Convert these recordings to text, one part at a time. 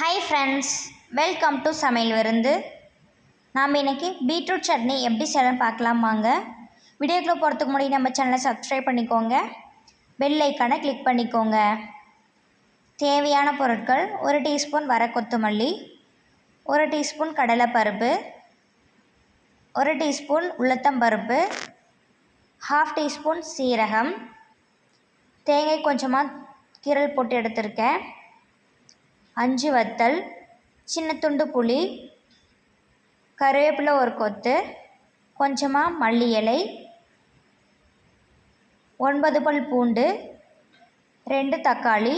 Hi friends welcome to சமையல் விருந்து. நாம் இன்றைக்கி பீட்ரூட் சட்னி எப்படி செய்யணும்னு பார்க்கலாம் வாங்க. வீடியோக்குள்ளே போகிறதுக்கு முன்னாடி நம்ம சேனலை சப்ஸ்கிரைப் பண்ணிக்கோங்க. பெல் ஐக்கானை கிளிக் பண்ணிக்கோங்க. தேவையான பொருட்கள் ஒரு டீஸ்பூன் வர கொத்தமல்லி ஒரு டீஸ்பூன் கடலைப்பருப்பு ஒரு டீஸ்பூன் உளுத்தம்பருப்பு ஹாஃப் டீஸ்பூன் சீரகம் தேங்காய் கொஞ்சமாக கீரல் போட்டு எடுத்திருக்கேன். அஞ்சு வத்தல் சின்ன துண்டு புளி கருவேப்பிலை ஒரு கொத்து கொஞ்சமாக மல்லி இலை ஒன்பது பல் பூண்டு ரெண்டு தக்காளி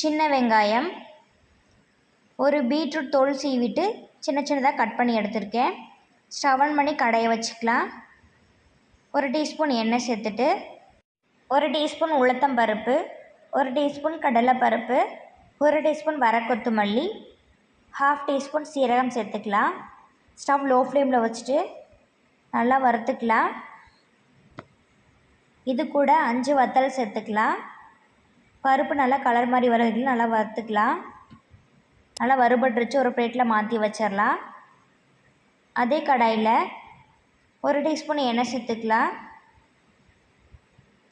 சின்ன வெங்காயம் ஒரு பீட்ரூட் தோல் சீவிட்டு சின்ன சின்னதாக கட் பண்ணி எடுத்திருக்கேன். ஸ்டவன் பண்ணி கடையை வச்சுக்கலாம். ஒரு டீஸ்பூன் எண்ணெய் சேர்த்துட்டு ஒரு டீஸ்பூன் உளுத்தம் பருப்பு ஒரு டீஸ்பூன் கடலைப்பருப்பு ஒரு டீஸ்பூன் வர கொத்தமல்லி ஹாஃப் டீஸ்பூன் சீரகம் சேர்த்துக்கலாம். ஸ்டவ் லோ ஃப்ளேமில் வச்சுட்டு நல்லா வறுத்துக்கலாம். இது கூட அஞ்சு வத்தல் சேர்த்துக்கலாம். பருப்பு நல்லா கலர் மாதிரி வர வரைக்கும் நல்லா வறுத்துக்கலாம். நல்லா வறுபட்டுருச்சு ஒரு பிளேட்டில் மாற்றி வச்சிடலாம் அதே கடாயில் ஒரு டீஸ்பூன் எண்ணெய் சேர்த்துக்கலாம்.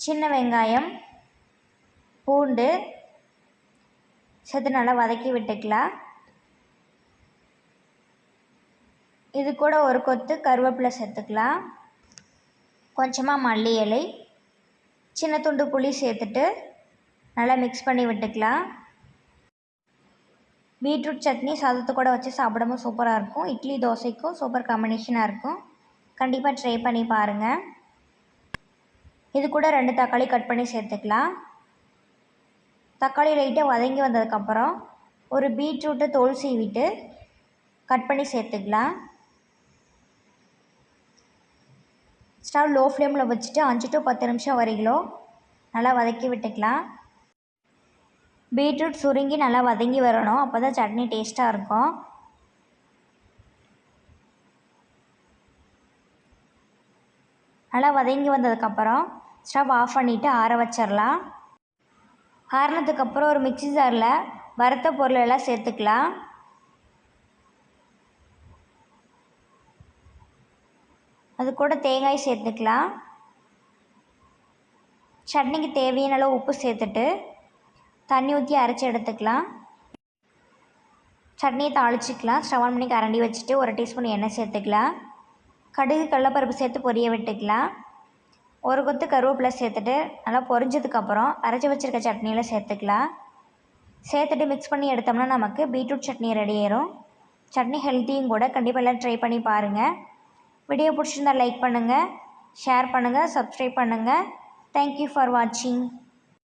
சின்ன வெங்காயம் பூண்டு சேர்த்து நல்லா வதக்கி விட்டுக்கலாம். இது கூட ஒரு கொத்து கருவேப்பிலை சேர்த்துக்கலாம். கொஞ்சமாக மல்லி இலை சின்ன துண்டு புளி சேர்த்துட்டு நல்லா மிக்ஸ் பண்ணி விட்டுக்கலாம். பீட்ரூட் சட்னி சாதத்து கூட வச்சு சாப்பிடவும் சூப்பராக இருக்கும். இட்லி தோசைக்கும் சூப்பர் காம்பினேஷனாக இருக்கும். கண்டிப்பாக ட்ரை பண்ணி பாருங்கள் இது கூட ரெண்டு தக்காளி கட் பண்ணி சேர்த்துக்கலாம். தக்காளி லைட்டாக வதங்கி வந்ததுக்கப்புறம் ஒரு பீட்ரூட்டை தோல் சீவிட்டு கட் பண்ணி சேர்த்துக்கலாம். ஸ்டவ் லோ ஃப்ளேமில் வச்சுட்டு அஞ்சு டு பத்து நிமிஷம் வரைக்கும் நல்லா வதக்கி விட்டுக்கலாம். பீட்ரூட் சுருங்கி நல்லா வதங்கி வரணும். அப்போ தான் சட்னி டேஸ்ட்டாக இருக்கும். நல்லா வதங்கி வந்ததுக்கப்புறம் ஸ்டவ் ஆஃப் பண்ணிவிட்டு ஆற வச்சிடலாம் ஆறுனதுக்கப்புறம் ஒரு மிக்சி ஜாரில் வறுத்த பொருளெல்லாம் சேர்த்துக்கலாம். அது கூட தேங்காய் சேர்த்துக்கலாம். சட்னிக்கு தேவையான அளவு உப்பு சேர்த்துட்டு தண்ணி ஊற்றி அரைச்சி எடுத்துக்கலாம். சட்னியை தாளிச்சிக்கலாம். ஸ்டவன் பண்ணி கரண்டி வச்சுட்டு ஒரு டீஸ்பூன் எண்ணெய் சேர்த்துக்கலாம். கடுகு கடலப்பருப்பு சேர்த்து பொரிய விட்டுக்கலாம். ஒரு கொத்து கருவேப்பிலை சேர்த்துட்டு நல்லா பொரிஞ்சதுக்கப்புறம் அரைச்சி வச்சுருக்க சட்னியில் சேர்த்துக்கலாம். சேர்த்துட்டு மிக்ஸ் பண்ணி எடுத்தோம்னா நமக்கு பீட்ரூட் சட்னி ரெடி ஆயிரும். சட்னி ஹெல்த்தியும் கூட கண்டிப்பாக எல்லாம் ட்ரை பண்ணி பாருங்கள் வீடியோ பிடிச்சிருந்தா லைக் பண்ணுங்கள் ஷேர் பண்ணுங்கள் சப்ஸ்கிரைப் பண்ணுங்கள் தேங்க்யூ ஃபார் வாட்சிங்